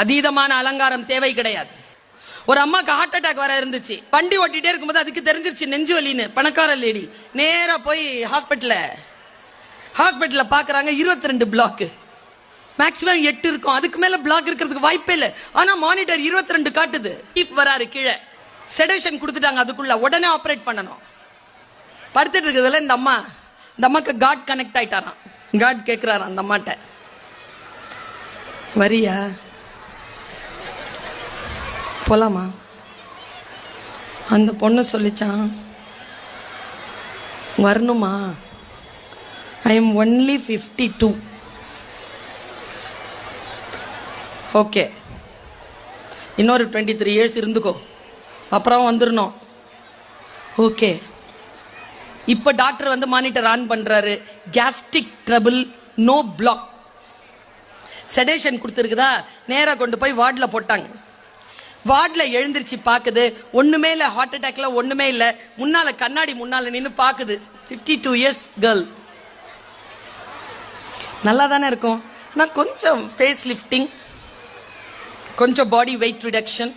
அதீதமான அலங்காரம் தேவை கிடையாது. ஒரு அம்மாக்கு ஹார்ட் அட்டாக் வர இருந்துச்சு. வண்டி ஓட்டிகிட்டே இருக்கும்போது அதுக்கு தெரிஞ்சிருச்சு நெஞ்சு வலின்னு பணக்கார லேடி. நேராக போய் ஹாஸ்பிட்டலில் ஹாஸ்பிட்டலில் பார்க்குறாங்க இருபத்தி ரெண்டு பிளாக்கு மேக்ஸிமம் எட்டு இருக்கும். அதுக்கு மேலே பிளாக் இருக்கிறதுக்கு வாய்ப்பே இல்லை. ஆனால் மானிட்டர் இருபத்தி ரெண்டு காட்டுது. கீப் வராரு கீழே. செடேஷன் கொடுத்துட்டாங்க அதுக்குள்ள. உடனே ஆப்ரேட் பண்ணணும். படுத்துட்டு இருக்கிறதுல இந்த அம்மா இந்த அம்மாக்கு காட் கனெக்ட் ஆயிட்டாராம். காட் கேக்குறாராம் அந்த அம்மாட்ட. வரியா? போலாமா? அந்த பொண்ணு சொல்லிச்சான் வரணுமா? I am only fifty two okay இன்னொரு டுவெண்ட்டி த்ரீ இயர்ஸ் இருந்துக்கோ. அப்புறம் வந்துடணும் ஓகே இப்போ டாக்டர் வந்து மானிட்டர் ஆன் பண்ணுறாரு gastric trouble no block sedation கொடுத்துருக்குதா? நேராக கொண்டு போய் வார்டில் போட்டாங்க. வார்டில் எழுந்திருச்சு பார்க்குது ஒன்றுமே இல்லை ஹார்ட் அட்டாக்ல ஒன்றுமே இல்லை. முன்னால கண்ணாடி முன்னால் நின்று பார்க்குது 52 டூ இயர்ஸ் கேர்ள் நல்லா தானே இருக்கும்? ஆனால் கொஞ்சம் ஃபேஸ் லிஃப்டிங் கொஞ்சம் body weight reduction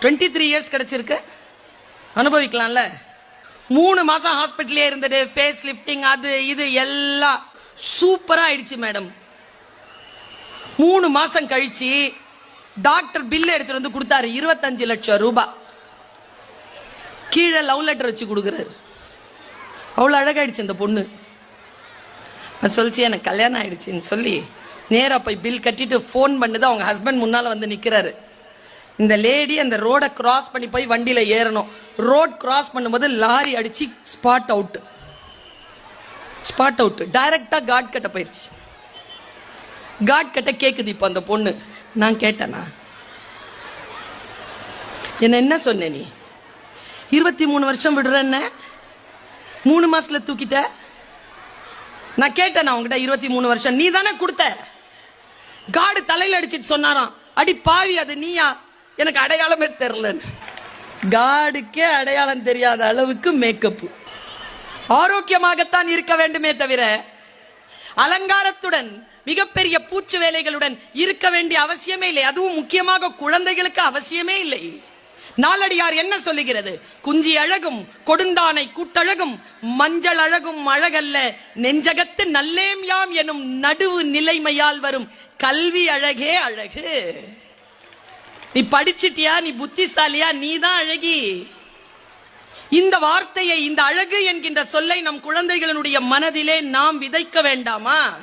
twenty three years கிடச்சிருக்கு. அனுபவிக்கலாம்ல? மூணு மாதம் ஹாஸ்பிட்டலே இருந்தது ஃபேஸ் லிஃப்டிங் அது இது எல்லாம். சூப்பராக ஆயிடுச்சு மேடம் மூணு மாதம் கழிச்சு டாக்டர் பில் எடுத்துட்டு வந்து கொடுத்தாரு. இருபத்தஞ்சு லட்சம் ரூபாய் கீழே லவ் லெட்டர் வச்சு கொடுக்குறாரு. அவ்வளோ அழகாயிடுச்சு அந்த பொண்ணு. நான் சொல்லிச்சு எனக்கு கல்யாணம் ஆயிடுச்சுன்னு சொல்லி நேராக போய் பில் கட்டிட்டு ஃபோன் பண்ணுது. அவங்க ஹஸ்பண்ட் முன்னால் வந்து நிற்கிறாரு இந்த லேடி அந்த ரோடை கிராஸ் பண்ணி போய் வண்டியில் ஏறணும். ரோட் கிராஸ் பண்ணும்போது லாரி அடித்து ஸ்பாட் அவுட் ஸ்பாட் அவுட்டு டைரக்டா காட் கட்ட போயிடுச்சு காட் கட்ட கேட்குது இப்போ அந்த பொண்ணு. நான் கேட்டேனா? என்ன என்ன சொன்ன நீ? இருபத்தி மூணு வருஷம் விடுறேன்ன மூணு மாசத்துல தூக்கிட்ட? நான் கேட்டேன் உங்ககிட்ட இருபத்தி மூணு வருஷம்? நீ தானே கொடுத்த? காடு தலையில அடிச்சிட்டு சொன்னாராம். அடி பாவி அது நீயா? எனக்கு அடையாளமே தெரிலன்னு காடுக்கே அடையாளம் தெரியாத அளவுக்கு மேக்கப் ஆரோக்கியமாகத்தான் இருக்க வேண்டுமே தவிர அலங்காரத்துடன் மிகப்பெரிய பூச்சு வேலைகளுடன் இருக்க வேண்டிய அவசியமே இல்லை. அதுவும் முக்கியமாக குழந்தைகளுக்கு அவசியமே இல்லை. நாளடியார் என்ன சொல்லுகிறது? குஞ்சி அழகும் கொடுந்தானை கூட்டழகும் மஞ்சள் அழகும் அழகல்ல நெஞ்சகத்து நல்லேம் யாம் எனும் நடுவு நிலைமையால் வரும் கல்வி அழகே அழகு. நீ படிச்சிட்டியா? நீ புத்திசாலியா? நீ தான் அழகி. இந்த வார்த்தையை இந்த அழகு என்கின்ற சொல்லை நம் குழந்தைகளுடைய மனதிலே நாம் விதைக்க வேண்டாமா?